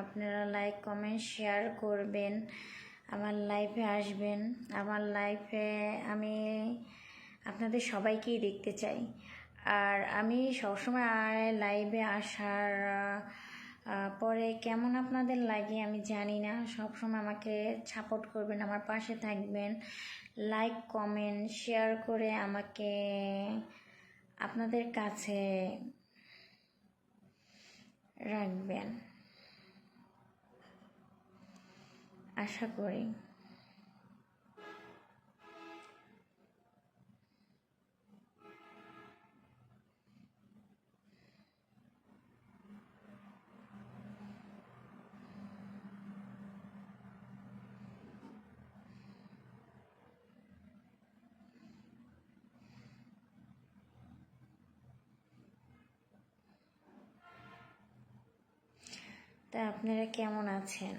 আপনারা like comment share করবেন। আমার লাইফে আসবেন। আমার লাইফে আমি আপনাদের সবাইকেই দেখতে চাই। আর আমি সবসময় লাইভে আসার পরে কেমন আপনাদের লাগে আমি জানি না। সবসময় আমাকে সাপোর্ট করবেন, আমার পাশে থাকবেন। লাইক কমেন্ট শেয়ার করে আমাকে আপনাদের কাছে রাখবেন। আশা করি। তা আপনারা কেমন আছেন?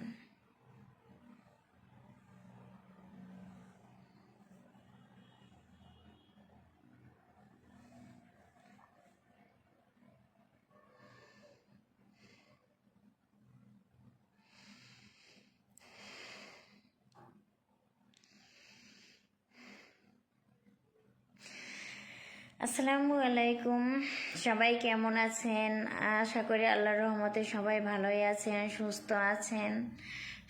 আসসালামু আলাইকুম। সবাই কেমন আছেন? আশা করি আল্লাহর রহমতে সবাই ভালোই আছেন, সুস্থ আছেন।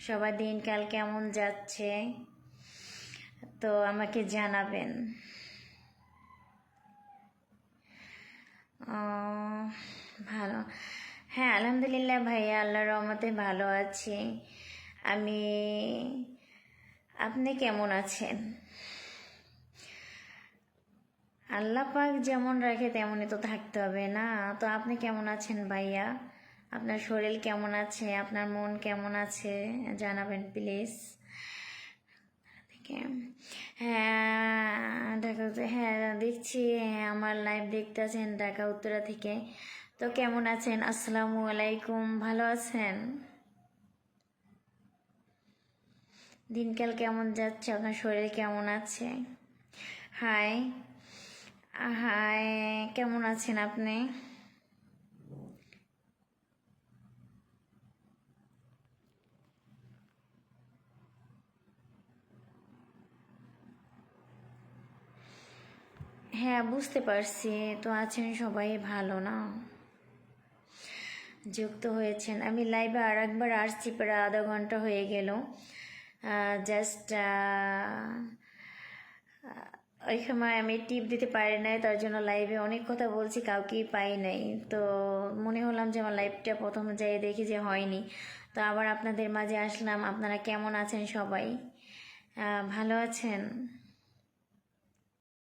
সবার দিনকাল কেমন যাচ্ছে? তো আমাকে জানাবেন। ভালো। হ্যাঁ আলহামদুলিল্লাহ ভাইয়া, আল্লাহর রহমতে ভালো আছি। আমি, আপনি কেমন আছেন? আল্লাহ পাক যেমন রাখে তেমনই তো থাকতে হবে না। তো আপনি কেমন আছেন ভাইয়া? আপনার শরীর কেমন আছে? আপনার মন কেমন আছে? জানাবেন প্লিজ। হ্যাঁ ঢাকা হ্যাঁ দেখছি হ্যাঁ, আমার লাইভ দেখতে আছেন ঢাকা উত্তরা থেকে। তো কেমন আছেন? আসসালামু আলাইকুম ভালো আছেন? দিনকাল কেমন যাচ্ছে? আপনার শরীর কেমন আছে? হাই হাই কেমন আছেন আপনি? হ্যাঁ বুঝতে পারছি। তো আছেন সবাই ভালো না? যুক্ত হয়েছেন। আমি লাইভে আর একবার আসছি, প্রায় আধা ঘণ্টা হয়ে গেল। জাস্ট ওই সময় আমি টিপ দিতে পারি নাই, তার জন্য লাইভে অনেক কথা বলছি, কাউকেই পাই নাই। তো মনে হলাম যে আমার লাইভটা প্রথম যাই দেখি যে হয়নি। তো আবার আপনাদের মাঝে আসলাম, আপনারা কেমন আছেন সবাই? ভালো আছেন?